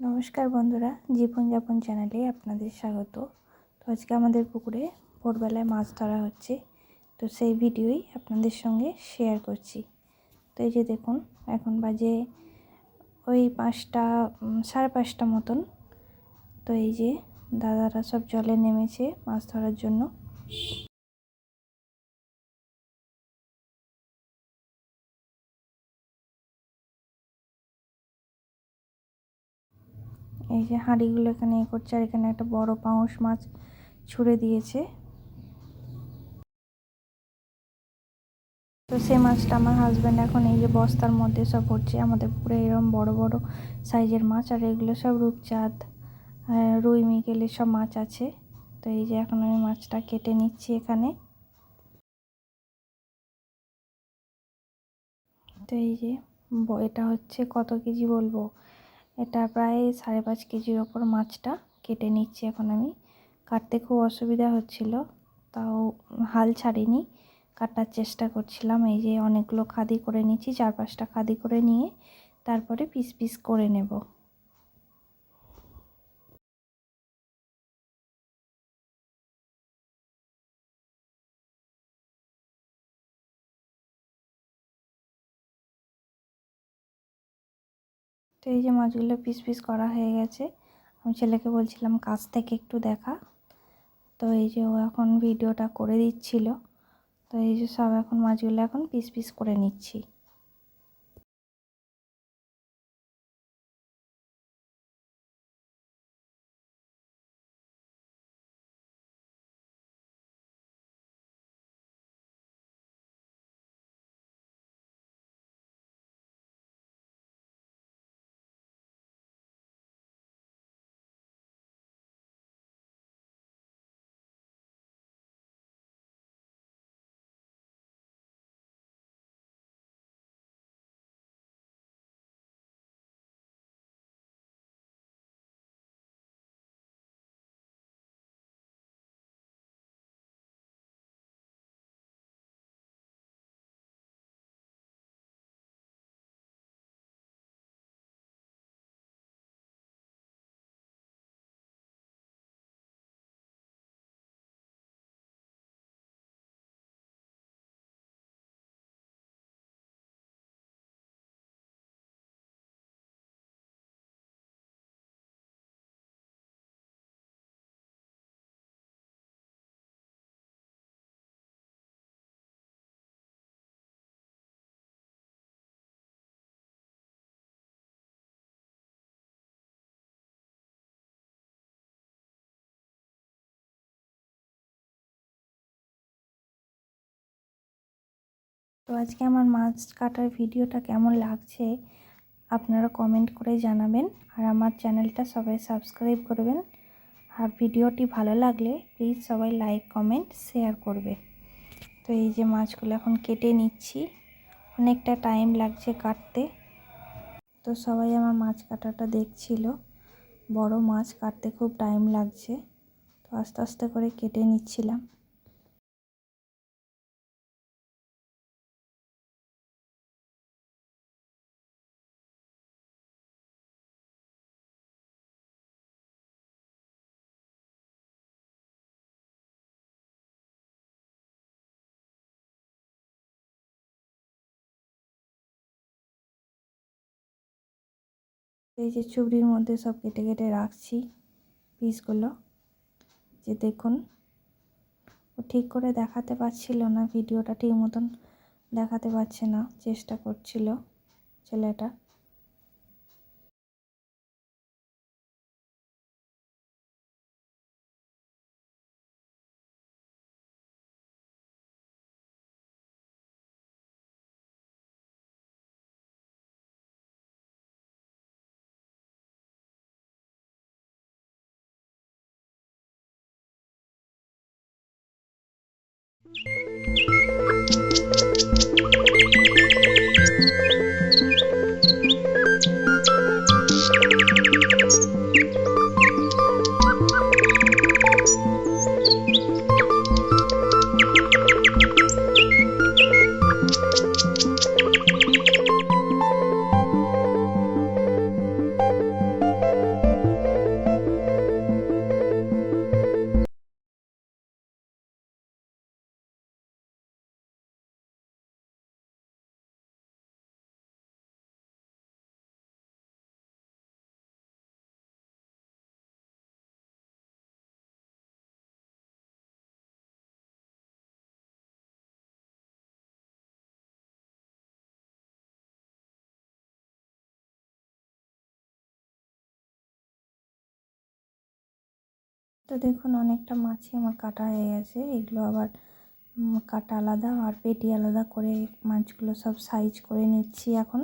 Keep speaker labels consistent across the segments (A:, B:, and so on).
A: নমস্কার বন্ধুরা, জীবনযাপন চ্যানেলে আপনাদের স্বাগত। তো আজকে আমাদের পুকুরে ভোরবেলায় মাছ ধরা হচ্ছে, তো সেই ভিডিওই আপনাদের সঙ্গে শেয়ার করছি। তো এই যে দেখুন, এখন বাজে ওই পাঁচটা সাড়ে পাঁচটা মতন। তো এই যে দাদারা সব জলে নেমেছে মাছ ধরার জন্য। এই যে হাঁড়িগুলো এখানে এ করছে আর এখানে একটা বড় পাঙস মাছ ছুঁড়ে দিয়েছে। তো সেই মাছটা আমার হাজব্যান্ড এখন এই যে বস্তার মধ্যে সব ভরছে। আমাদের পুরো এরকম বড় বড় সাইজের মাছ আর এগুলো সব রূপচাঁদ রুই, মিগেল সব মাছ আছে। তো এই যে এখন আমি মাছটা কেটে নিচ্ছি এখানে। তো এই যে এটা হচ্ছে কত কেজি বলব? এটা প্রায় সাড়ে পাঁচ কেজির ওপর মাছটা কেটে নিচ্ছি এখন আমি। কাটতে খুব অসুবিধা হচ্ছিল, তাও হাল ছাড়িনি। কাটার চেষ্টা করছিলাম, এই যে অনেকগুলো খাদি করে নিচ্ছি চার পাঁচটা খাদি করে নিয়ে তারপরে পিস পিস করে নেব। তো এই যে মাছগুলো পিস পিস করা হয়ে গেছে। আমি ছেলেকে বলছিলাম, কাছ থেকে একটু দেখা। তো এই যে ও এখন ভিডিওটা করে দিচ্ছিল। তো এই যে সব এখন মাছগুলো এখন পিস পিস করে নিচ্ছি। তো আজকে আমার মাছ কাটার ভিডিওটা কেমন লাগছে আপনারা কমেন্ট করে জানাবেন আর আমার চ্যানেলটা সবাই সাবস্ক্রাইব করবেন। আর ভিডিওটি ভালো লাগলে প্লিজ সবাই লাইক কমেন্ট শেয়ার করবে। তো এই যে মাছগুলো এখন কেটে নিচ্ছি। অনেকটা টাইম লাগছে কাটতে। তো সবাই আমার মাছ কাটাটা দেখছিল। বড় মাছ কাটতে খুব টাইম লাগছে। তো আস্তে আস্তে করে কেটে নিচ্ছিলাম। এই যে চুবড়ির মধ্যে সব কেটে কেটে রাখছি পিসগুলো, যে দেখুন, ও ঠিক করে দেখাতে পারছিল না, ভিডিওটা ঠিক মতন দেখাতে পারছে না, চেষ্টা করছিল ছেলেটা। Thank you. তো দেখুন, অনেকটা মাছই আমার কাটা হয়ে গেছে। এগুলো আবার কাটা আলাদা আর পেটি আলাদা করে মাছগুলো সব সাইজ করে নিচ্ছি এখন।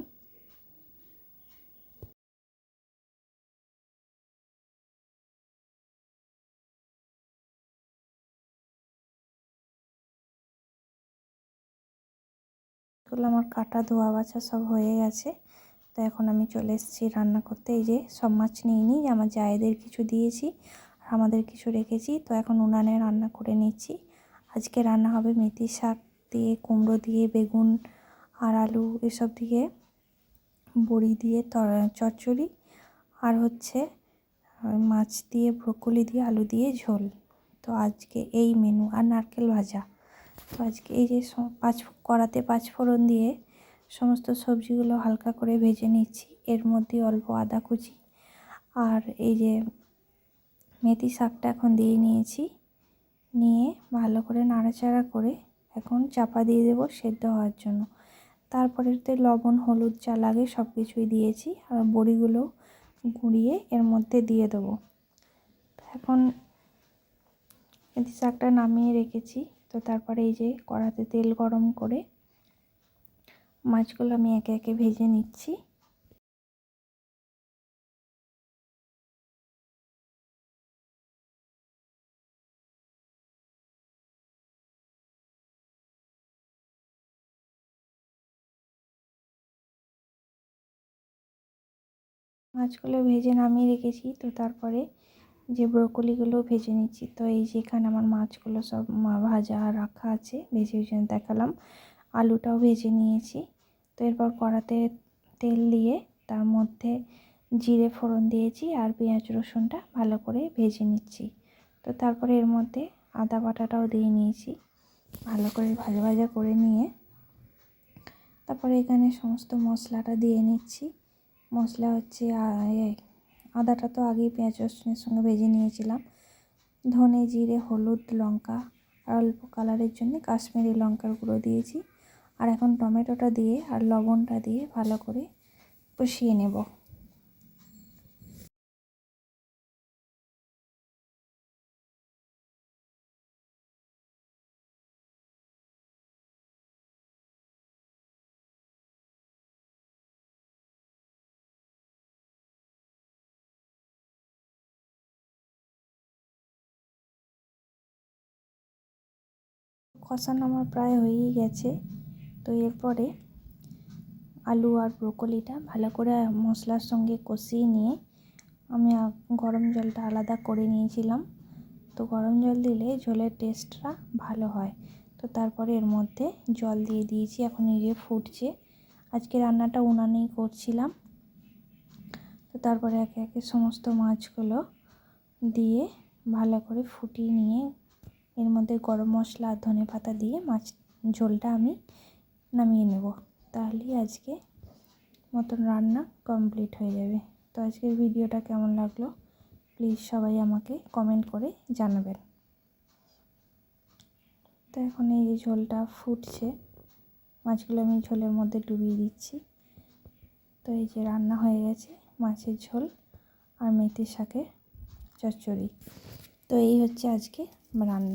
A: আমার কাটা ধোয়া বাছা সব হয়ে গেছে। তো এখন আমি চলে এসেছি রান্না করতে। এই যে সব মাছ নিয়ে নিই, আমার জায়েদের কিছু দিয়েছি। আমাদের কিছু রেখেছি, তো এখন উনানে রান্না করে নিচ্ছি। আজকে রান্না হবে মেথি শাক দিয়ে, কুমড়ো দিয়ে, বেগুন আর আলু এসব দিয়ে, বড়ি দিয়ে চচ্চড়ি আর হচ্ছে মাছ দিয়ে, ব্রোকলি দিয়ে, আলু দিয়ে ঝোল। তো আজকে এই মেনু আর নারকেল ভাজা। তো আজকে এই যে পাঁচ কড়াতে পাঁচ ফোড়ন দিয়ে সমস্ত সবজিগুলো হালকা করে ভেজে নিচ্ছি। এর মধ্যে অল্প আদা কুচি আর এই যে মেথি শাকটা এখন দিয়ে নিয়েছি। নিয়ে ভালো করে নাড়াচাড়া করে এখন চাপা দিয়ে দেবো সেদ্ধ হওয়ার জন্য। তারপরে তারপরেতে লবণ, হলুদ, যা লাগে সব কিছুই দিয়েছি আর বড়িগুলো গুঁড়িয়ে এর মধ্যে দিয়ে দেবো। এখন মেথি শাকটা নামিয়ে রেখেছি। তো তারপরে এই যে কড়াতে তেল গরম করে মাছগুলো আমি একে একে ভেজে নিচ্ছি। মাছগুলো ভেজে নামিয়ে রেখেছি। তো তারপরে যে ব্রোকলিগুলো ভেজে নিচ্ছি। তো এই যে এখানে আমার মাছগুলো সব ভাজা রাখা আছে, ভেজে ভেজে দেখালাম। আলুটাও ভেজে নিয়েছি। তো এরপর কড়াতে তেল দিয়ে তার মধ্যে জিরে ফোড়ন দিয়েছি আর পেঁয়াজ রসুনটা ভালো করে ভেজে নিচ্ছি। তো তারপরে এর মধ্যে আদা বাটাটাও দিয়ে নিয়েছি। ভালো করে ভাজা ভাজা করে নিয়ে তারপরে এখানে সমস্ত মশলাটা দিয়ে নিচ্ছি। মশলা হচ্ছে আদাটা তো আগেই পেঁয়াজ রসুনের সঙ্গে ভেজে নিয়েছিলাম। ধনে জিরে, হলুদ, লঙ্কা আর অল্প কালারের জন্য কাশ্মীরি লঙ্কার গুঁড়ো দিয়েছি। আর এখন টমেটোটা দিয়ে আর লবণটা দিয়ে ভালো করে কষিয়ে নেব। কষানো আমার প্রায় হয়েই গেছে। তো এরপরে আলু আর ব্রোকলিটা ভালো করে মশলার সঙ্গে কষিয়ে নিয়ে আমি গরম জলটা আলাদা করে নিয়েছিলাম। তো গরম জল দিলে ঝোলের টেস্টটা ভালো হয়। তো তারপরে এর মধ্যে জল দিয়ে দিয়েছি, এখন এই যে ফুটছে। আজকে রান্নাটা উনানেই করছিলাম। তো তারপরে একে একে সমস্ত মাছগুলো দিয়ে ভালো করে ফুটিয়ে নিয়ে এর মধ্যে গরম মশলা আর ধনে পাতা দিয়ে মাছ, ঝোলটা আমি নামিয়ে নেব। তাহলেই আজকে মতন রান্না কমপ্লিট হয়ে যাবে। তো আজকের ভিডিওটা কেমন লাগল? প্লিজ সবাই আমাকে কমেন্ট করে জানাবেন। তো এখন এই যে ঝোলটা ফুটছে, মাছগুলো আমি ঝোলের মধ্যে ডুবিয়ে দিচ্ছি। তো এই যে রান্না হয়ে গেছে মাছের ঝোল আর মেথির শাকের চচ্চড়ি। তো এই হচ্ছে আজকে ምናምን